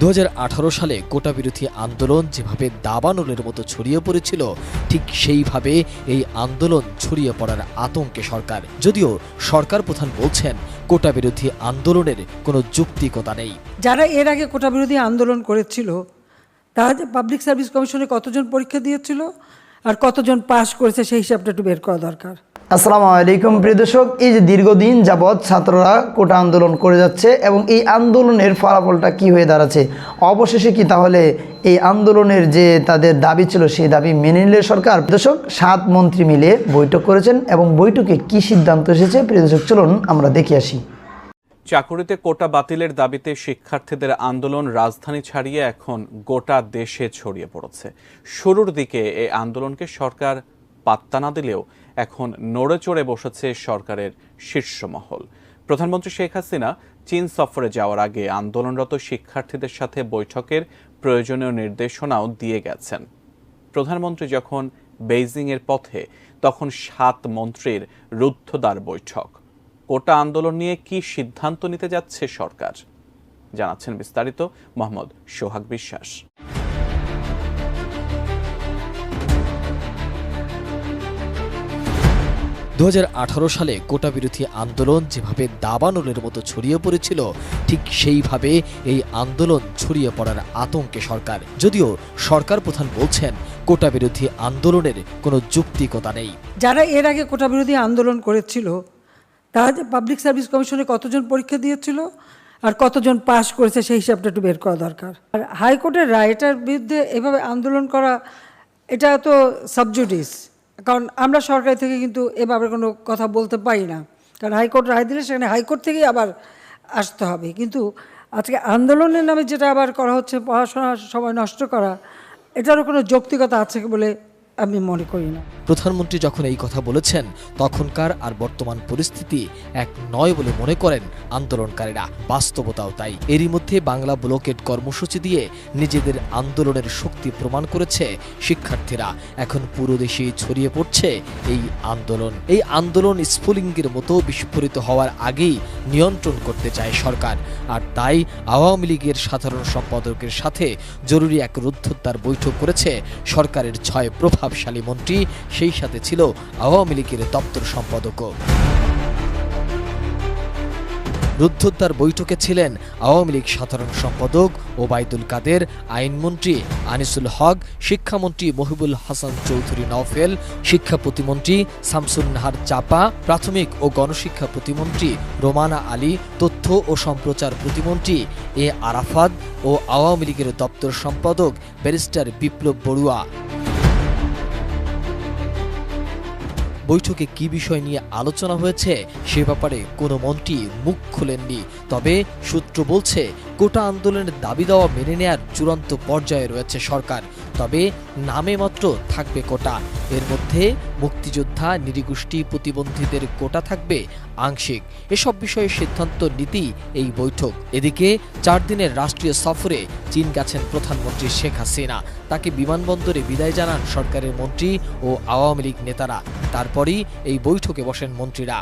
দু হাজার আঠারো সালে কোটা বিরোধী আন্দোলন যেভাবে দাবানলের মতো ছড়িয়ে পড়েছিল, ঠিক সেইভাবে এই আন্দোলন ছড়িয়ে পড়ার আতঙ্কে সরকার। যদিও সরকার প্রধান বলছেন, কোটা বিরোধী আন্দোলনের কোনো যুক্তিকতা নেই। যারা এর আগে কোটা বিরোধী আন্দোলন করেছিল, তারা যে পাবলিক সার্ভিস কমিশনে কতজন পরীক্ষা দিয়েছিল আর কতজন পাশ করেছে সেই হিসাবটা একটু বের করা দরকার। আসসালামু আলাইকুম, প্রিয় দর্শক। এই যে দীর্ঘদিন যাবৎ ছাত্ররা কোটা আন্দোলন করে যাচ্ছে এবং এই আন্দোলনের ফলাফলটা কি হয়ে দাঁড়াচ্ছে, অবশেষে কি তাহলে এই আন্দোলনের যে তাদের দাবি ছিল, সেই দাবি মেনে নিলে সরকার? দর্শক, সাত মন্ত্রী মিলে বৈঠক করেছেন এবং বৈঠকে কি সিদ্ধান্ত এসেছে? প্রিয় দর্শক, চলুন আমরা দেখে আসি। চাকুরিতে কোটা বাতিলের দাবিতে শিক্ষার্থীদের আন্দোলন রাজধানী ছাড়িয়ে এখন গোটা দেশে ছড়িয়ে পড়েছে। শুরুর দিকে এই আন্দোলনকে সরকার পাত্তা না দিলেও এখন নড়ে চড়ে বসেছে সরকারের শীর্ষ মহল। প্রধানমন্ত্রী শেখ হাসিনা চীন সফরে যাওয়ার আগে আন্দোলনরত শিক্ষার্থীদের সাথে বৈঠকের প্রয়োজনীয় নির্দেশনাও দিয়ে গেছেন। প্রধানমন্ত্রী যখন বেইজিংয়ের পথে, তখন সাত মন্ত্রীর রুদ্ধদ্বার বৈঠক। কোটা আন্দোলন নিয়ে কি সিদ্ধান্ত নিতে যাচ্ছে সরকার? জানাচ্ছেন বিস্তারিত মোহাম্মদ সোহাগ বিশ্বাস। দু হাজার আঠারো সালে কোটা বিরোধী আন্দোলন যেভাবে দাবানলের মতো ছড়িয়ে পড়েছিল, ঠিক সেইভাবে এই আন্দোলন ছড়িয়ে পড়ার আতঙ্কে সরকার। যদিও সরকার প্রধান বলছেন, কোটা বিরোধী আন্দোলনের কোনো যুক্তিকতা নেই। যারা এর আগে কোটা বিরোধী আন্দোলন করেছিল, তারা যে পাবলিক সার্ভিস কমিশনে কতজন পরীক্ষা দিয়েছিল আর কতজন পাশ করেছে সেই হিসাবটা একটু বের করা দরকার। আর হাইকোর্টের রায় এটার বিরুদ্ধে এভাবে আন্দোলন করা, এটা তো সাবজুডিস কারণ আমরা সরকার থেকে কিন্তু এভাবে কোনো কথা বলতে পারি না। কারণ হাইকোর্ট রায় দিলে সেখানে হাইকোর্ট থেকেই আবার আসতে হবে। কিন্তু আজকে আন্দোলনের নামে যেটা আবার করা হচ্ছে, পড়াশোনা সময় নষ্ট করা, এটারও কোনো যৌক্তিকতা আছে বলে আমি মনে করি না। প্রধানমন্ত্রী যখন এই কথা বলেছেন, তখনকার আর বর্তমান পরিস্থিতি এক নয় বলে মনে করেন আন্দোলনকারীরা। বাস্তবতাও তাই। এরই মধ্যে বাংলা ব্লকেট কর্মসূচি দিয়ে নিজেদের আন্দোলনের শক্তি প্রমাণ করেছে শিক্ষার্থীরা। এখন পুরো দেশে ছড়িয়ে পড়ছে এই আন্দোলন। এই আন্দোলন স্ফুলিঙ্গের মতো বিস্ফোরিত হওয়ার আগেই নিয়ন্ত্রণ করতে চায় সরকার। আর তাই আওয়ামী লীগের সাধারণ সম্পাদকের সাথে জরুরি এক রুদ্ধদ্বার বৈঠক করেছে সরকারের ছয় প্রভাবশালী মন্ত্রী, সেই সাথে ছিল আওয়ামী লীগের দপ্তর সম্পাদকও। রুদ্ধদ্বার বৈঠকে ছিলেন আওয়ামী লীগ সাধারণ সম্পাদক ওবায়দুল কাদের, আইনমন্ত্রী আনিসুল হক, শিক্ষামন্ত্রী মহিবুল হাসান চৌধুরী নওফেল, শিক্ষা প্রতিমন্ত্রী শামসুন নাহার চাপা, প্রাথমিক ও গণশিক্ষা প্রতিমন্ত্রী রোমানা আলী, তথ্য ও সম্প্রচার প্রতিমন্ত্রী এ আরাফাত ও আওয়ামী লীগের দপ্তর সম্পাদক ব্যারিস্টার বিপ্লব বড়ুয়া। বৈঠকে কি বিষয় নিয়ে আলোচনা হয়েছে সে ব্যাপারে কোনো মন্ত্রী মুখ খুলেননি। তবে সূত্র বলছে কোটা আন্দোলনের দাবি দেওয়া মেনে নেয়ার চূড়ান্ত পর্যায়ে রয়েছে সরকার। তবে নামে মাত্র থাকবে কোটা। এর মধ্যে মুক্তিযোদ্ধা, নিরীগোষ্ঠী প্রতিবন্ধীদের কোটা থাকবে আংশিক। এসব বিষয়ে সিদ্ধান্ত নীতি এই বৈঠক। এদিকে চার দিনের রাষ্ট্রীয় সফরে চীন গেছেন প্রধানমন্ত্রী শেখ হাসিনা। তাকে বিমানবন্দরে বিদায় জানান সরকারের মন্ত্রী ও আওয়ামী লীগ নেতারা। তারপরই এই বৈঠকে বসেন মন্ত্রীরা।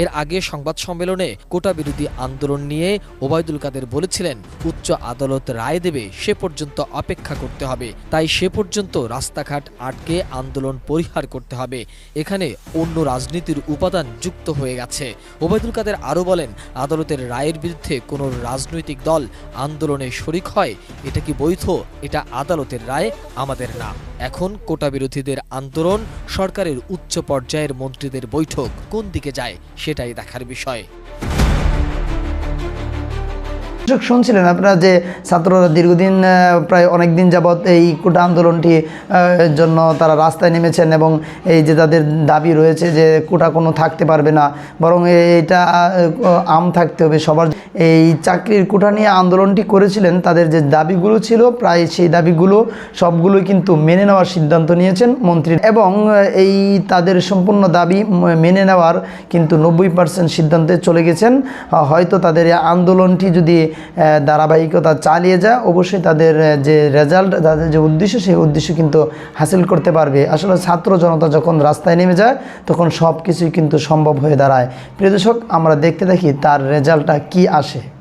এর আগে সংবাদ সম্মেলনে কোটা বিরোধী আন্দোলন নিয়ে ওবায়দুল কাদের বলেছিলেন, উচ্চ আদালত রায় দেবে, সে পর্যন্ত অপেক্ষা করতে হবে। তাই সে পর্যন্ত রাস্তাঘাট আটকে আন্দোলন পরিহার করতে হবে। এখানে অন্য রাজনীতির উপাদান যুক্ত হয়ে গেছে। ওবায়দুল কাদের আরও বলেন, আদালতের রায়ের বিরুদ্ধে কোনো রাজনৈতিক দল আন্দোলনে শরিক হয়, এটা কি বৈধ? এটা আদালতের রায়, আমাদের না। এখন কোটা বিরোধীদের আন্দোলন, সরকারের উচ্চ পর্যায়ের মন্ত্রীদের বৈঠক, কোন দিকে যায় সেটাই দেখার বিষয়। দর্শক শুনছিলেন আপনারা যে ছাত্ররা দীর্ঘদিন প্রায় অনেক দিন যাবৎ এই কোটা আন্দোলনটি জন্য তারা রাস্তায় নেমেছেন এবং এই যে তাদের দাবি রয়েছে যে কোটা কোনো থাকতে পারবে না, বরং এটা আম থাকতে হবে সবার। এই চাকরির কোটা নিয়ে আন্দোলনটি করেছিলেন, তাদের যে দাবিগুলো ছিল, প্রায় সেই দাবিগুলো সবগুলোই কিন্তু মেনে নেওয়ার সিদ্ধান্ত নিয়েছেন মন্ত্রী। এবং এই তাদের সম্পূর্ণ দাবি মেনে নেওয়ার কিন্তু নব্বই পার্সেন্ট সিদ্ধান্তে চলে গেছেন। হয়তো তাদের আন্দোলনটি যদি ধারাবাহিকতা চালিয়ে যায় অবশ্যই তাদের যে রেজাল্ট তাদের যে উদ্দেশ্য, সেই উদ্দেশ্য কিন্তু হাসিল করতে পারবে। আসলে ছাত্র জনতা যখন রাস্তায় নেমে যায়, তখন সব কিছুই কিন্তু সম্ভব হয়ে দাঁড়ায়। প্রিয় দর্শক, আমরা দেখতে দেখি তার রেজাল্টটা কি আসে।